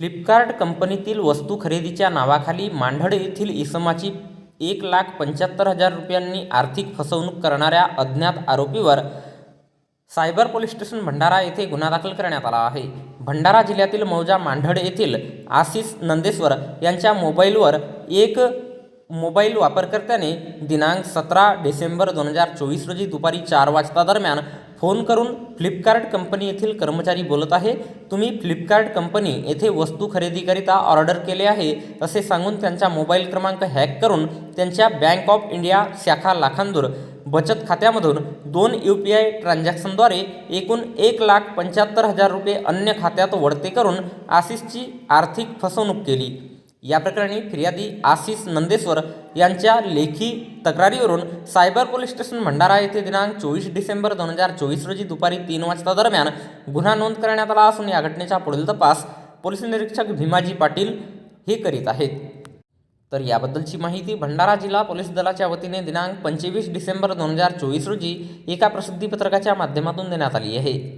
Flipkart कंपनीतील वस्तू खरेदीच्या नावाखाली मांढड येथील इसमाची एक लाख पंच्याहत्तर हजार रुपयांनी आर्थिक फसवणूक करणाऱ्या अज्ञात आरोपीवर सायबर पोलीस स्टेशन भंडारा येथे गुन्हा दाखल करण्यात आला आहे. भंडारा जिल्ह्यातील मौजा मांढड येथील आशिष नंदेश्वर यांच्या मोबाईलवर एक मोबाईल वापरकर्त्याने दिनांक सतरा डिसेंबर दोन हजार चोवीस रोजी दुपारी चार वाजता दरम्यान फोन करून फ्लिपकार्ट कंपनी येथील कर्मचारी बोलत आहे तुम्ही फ्लिपकार्ट कंपनी येथे वस्तू खरेदीकरिता ऑर्डर केले आहे असे सांगून त्यांचा मोबाईल क्रमांक हॅक करून त्यांच्या बँक ऑफ इंडिया शाखा लाखांदूर बचत खात्यामधून दोन यू पी आय ट्रान्झॅक्शनद्वारे एकूण एक लाख पंच्याहत्तर हजार रुपये अन्य खात्यात वळते करून आशिषची आर्थिक फसवणूक केली. या प्रकरणी फिर्यादी आशिष नंदेश्वर यांच्या लेखी तक्रारीवरून सायबर पोलीस स्टेशन भंडारा येथे दिनांक चोवीस डिसेंबर दोन हजार चोवीस रोजी दुपारी तीन वाजता दरम्यान गुन्हा नोंद करण्यात आला असून या घटनेचा पुढील तपास पोलीस निरीक्षक भीमाजी पाटील हे करीत आहेत. तर याबद्दलची माहिती भंडारा जिल्हा पोलीस दलाच्या वतीने दिनांक पंचवीस डिसेंबर दोन हजार चोवीस रोजी एका प्रसिद्धीपत्रकाच्या माध्यमातून देण्यात आली आहे.